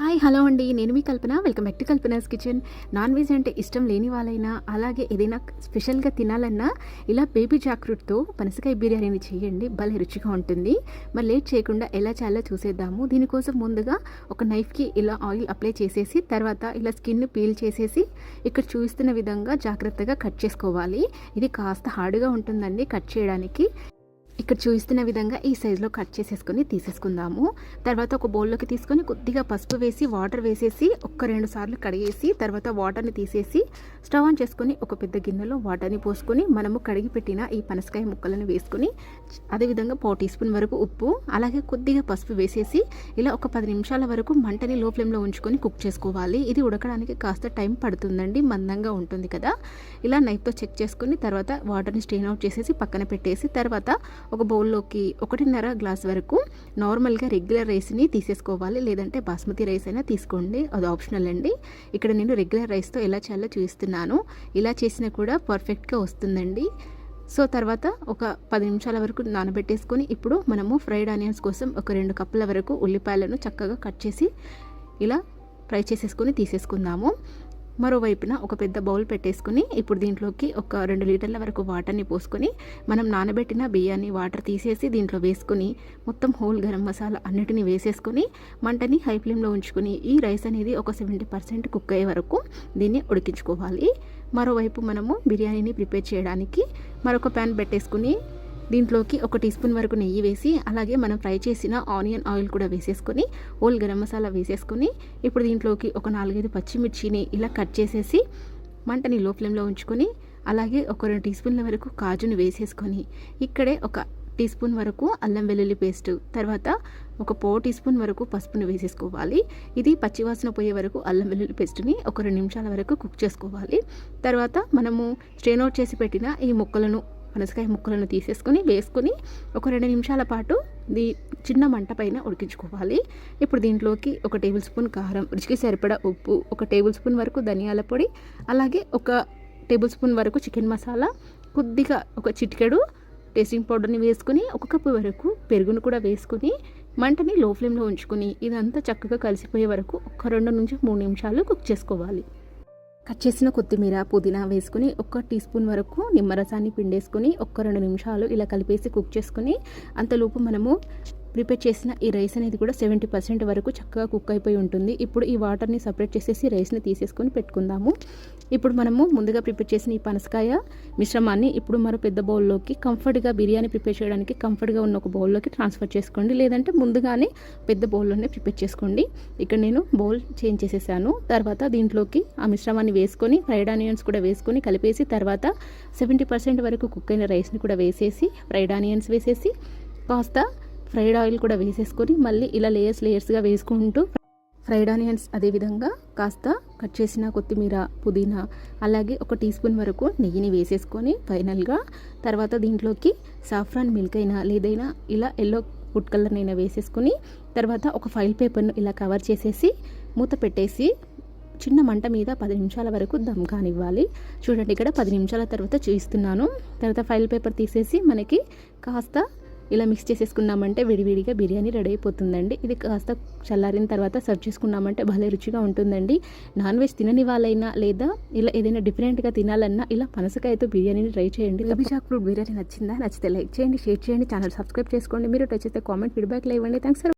Hi hello అండి. నేను మీ Kalpana. Welcome back to Kalpana's kitchen. Non veg అంటే ఇష్టం లేని వాళ్ళైనా అలాగే ఏదైనా స్పెషల్గా తినాలన్నా ఇలా బేబీ జాక్రూట్తో పనసకాయ బిర్యానీని చేయండి. భలే రుచిగా ఉంటుంది. మరి లేట్ చేయకుండా ఎలా చేయాలో చూసేద్దాము. దీనికోసం ముందుగా ఒక నైఫ్కి ఇలా ఆయిల్ అప్లై చేసేసి తర్వాత ఇలా స్కిన్ పీల్ చేసేసి ఇక్కడ చూస్తున్న విధంగా జాగ్రత్తగా కట్ చేసుకోవాలి. ఇది కాస్త హార్డ్గా ఉంటుందండి కట్ చేయడానికి. ఇక్కడ చూపిస్తున్న విధంగా ఈ సైజులో కట్ చేసేసుకొని తీసేసుకుందాము. తర్వాత ఒక బౌల్లోకి తీసుకొని కొద్దిగా పసుపు వేసి వాటర్ వేసేసి ఒక్క రెండు సార్లు కడిగేసి తర్వాత వాటర్ని తీసేసి స్టవ్ ఆన్ చేసుకొని ఒక పెద్ద గిన్నెలో వాటర్ని పోసుకొని మనము కడిగి పెట్టిన ఈ పనసకాయ ముక్కలను వేసుకొని అదేవిధంగా పావు టీ స్పూన్ వరకు ఉప్పు అలాగే కొద్దిగా పసుపు వేసేసి ఇలా ఒక పది నిమిషాల వరకు మంటని లో ఫ్లేమ్లో ఉంచుకొని కుక్ చేసుకోవాలి. ఇది ఉడకడానికి కాస్త టైం పడుతుందండి మందంగా ఉంటుంది కదా. ఇలా నైఫ్తో చెక్ చేసుకుని తర్వాత వాటర్ని స్ట్రెయిన్ అవుట్ చేసేసి పక్కన పెట్టేసి తర్వాత ఒక బౌల్లోకి ఒకటిన్నర గ్లాస్ వరకు నార్మల్గా రెగ్యులర్ రైస్ని తీసేసుకోవాలి. లేదంటే బాస్మతి రైస్ అయినా తీసుకోండి. అది ఆప్షనల్ అండి. ఇక్కడ నేను రెగ్యులర్ రైస్తో ఎలా చేయాలో చూస్తున్నాను ఇలా చేసినా కూడా పర్ఫెక్ట్గా వస్తుందండి. సో తర్వాత ఒక పది నిమిషాల వరకు నానబెట్టేసుకొని ఇప్పుడు మనము ఫ్రైడ్ ఆనియన్స్ కోసం ఒక రెండు కప్పుల వరకు ఉల్లిపాయలను చక్కగా కట్ చేసి ఇలా ఫ్రై చేసేసుకొని తీసేసుకుందాము. మరోవైపున ఒక పెద్ద బౌల్ పెట్టేసుకుని ఇప్పుడు దీంట్లోకి ఒక రెండు లీటర్ల వరకు వాటర్ని పోసుకొని మనం నానబెట్టిన బియ్యాన్ని వాటర్ తీసేసి దీంట్లో వేసుకుని మొత్తం హోల్ గరం మసాలా అన్నిటిని వేసేసుకొని మంటని హై ఫ్లేమ్లో ఉంచుకొని ఈ రైస్ అనేది ఒక సెవెంటీ పర్సెంట్ కుక్ అయ్యే వరకు దీన్ని ఉడికించుకోవాలి. మరోవైపు మనము బిర్యానీని ప్రిపేర్ చేయడానికి మరొక ప్యాన్ పెట్టేసుకుని దీంట్లోకి ఒక టీ స్పూన్ వరకు నెయ్యి వేసి అలాగే మనం ఫ్రై చేసిన ఆనియన్ ఆయిల్ కూడా వేసేసుకొని ఓల్ గరం మసాలా వేసేసుకొని ఇప్పుడు దీంట్లోకి ఒక నాలుగైదు పచ్చిమిర్చిని ఇలా కట్ చేసేసి మంటని లో ఫ్లేమ్లో ఉంచుకొని అలాగే ఒక రెండు టీ స్పూన్ల వరకు కాజును వేసేసుకొని ఇక్కడే ఒక టీ స్పూన్ వరకు అల్లం వెల్లుల్లి పేస్ట్ తర్వాత ఒక పో టీ స్పూన్ వరకు పసుపును వేసేసుకోవాలి. ఇది పచ్చివాసన పోయే వరకు అల్లం వెల్లుల్లి పేస్ట్ని ఒక రెండు నిమిషాల వరకు కుక్ చేసుకోవాలి. తర్వాత మనము స్ట్రెయిన్ అవుట్ చేసి పెట్టిన ఈ ముక్కలను పనసకాయ ముక్కలను తీసేసుకొని వేసుకొని ఒక రెండు నిమిషాల పాటు దీ చిన్న మంట పైన ఉడికించుకోవాలి. ఇప్పుడు దీంట్లోకి ఒక టేబుల్ స్పూన్ కారం రుచికి సరిపడా ఉప్పు ఒక టేబుల్ స్పూన్ వరకు ధనియాల పొడి అలాగే ఒక టేబుల్ స్పూన్ వరకు చికెన్ మసాలా కొద్దిగా ఒక చిటికెడు టేస్టింగ్ పౌడర్ని వేసుకుని ఒక కప్పు వరకు పెరుగును కూడా వేసుకుని మంటని లో ఫ్లేమ్లో ఉంచుకొని ఇదంతా చక్కగా కలిసిపోయే వరకు ఒక రెండు నుంచి మూడు నిమిషాలు కుక్ చేసుకోవాలి. కట్ చేసిన కొత్తిమీర పుదీనా వేసుకుని ఒక టీ స్పూన్ వరకు నిమ్మరసాన్ని పిండేసుకొని ఒక్క రెండు నిమిషాలు ఇలా కలిపేసి కుక్ చేసుకుని అంతలోపు మనము ప్రిపేర్ చేసిన ఈ రైస్ అనేది కూడా సెవెంటీ పర్సెంట్ వరకు చక్కగా కుక్ అయిపోయి ఉంటుంది. ఇప్పుడు ఈ వాటర్ని సపరేట్ చేసేసి రైస్ని తీసేసుకొని పెట్టుకుందాము. ఇప్పుడు మనము ముందుగా ప్రిపేర్ చేసిన ఈ పనసకాయ మిశ్రమాన్ని ఇప్పుడు మరో పెద్ద బౌల్లోకి కంఫర్ట్గా బిర్యానీ ప్రిపేర్ చేయడానికి కంఫర్ట్గా ఉన్న ఒక బౌల్లోకి ట్రాన్స్ఫర్ చేసుకోండి. లేదంటే ముందుగానే పెద్ద బౌల్లోనే ప్రిపేర్ చేసుకోండి. ఇక్కడ నేను బౌల్ చేంజ్ చేసేసాను. తర్వాత దీంట్లోకి ఆ మిశ్రమాన్ని వేసుకొని ఫ్రైడ్ ఆనియన్స్ కూడా వేసుకొని కలిపేసి తర్వాత సెవెంటీ పర్సెంట్ వరకు కుక్ అయిన రైస్ని కూడా వేసేసి ఫ్రైడ్ ఆనియన్స్ వేసేసి కాస్త ఫ్రైడ్ ఆయిల్ కూడా వేసేసుకొని మళ్ళీ ఇలా లేయర్స్ లేయర్స్గా వేసుకుంటూ ఫ్రైడ్ ఆనియన్స్ అదేవిధంగా కాస్త కట్ చేసిన కొత్తిమీర పుదీనా అలాగే ఒక టీ స్పూన్ వరకు నెయ్యిని వేసేసుకొని ఫైనల్గా తర్వాత దీంట్లోకి సాఫ్రాన్ మిల్క్ అయినా లేదైనా ఇలా ఎల్లో ఫుడ్ కలర్నైనా వేసేసుకొని తర్వాత ఒక ఫైల్ పేపర్ను ఇలా కవర్ చేసేసి మూత పెట్టేసి చిన్న మంట మీద పది నిమిషాల వరకు దమ్ కానివ్వాలి. చూడండి ఇక్కడ పది నిమిషాల తర్వాత చూపిస్తున్నాను. తర్వాత ఫైల్ పేపర్ తీసేసి మనకి కాస్త ఇలా మిక్స్ చేసేసుకున్నామంటే విడివిడిగా బిర్యానీ రెడీ అయిపోతుందండి. ఇది కాస్త చల్లారిన తర్వాత సర్వ్ చేసుకున్నామంటే భలే రుచిగా ఉంటుందండి. నాన్ వెజ్ తినని వాళ్ళైనా లేదా ఇలా ఏదైనా డిఫరెంట్గా తినాలన్నా ఇలా పనసకాయతో బిర్యానీని ట్రై చేయండి బేబీ షాక్ ఫ్రూట్ బిర్యానీ నచ్చిందా? నచ్చితే లైక్ చేయండి షేర్ చేయండి ఛానల్ సబ్స్క్రైబ్ చేసుకోండి. మీరు టచ్ చేస్తే కామెంట్ ఫీడ్బ్యాక్లో ఇవ్వండి. థ్యాంక్స్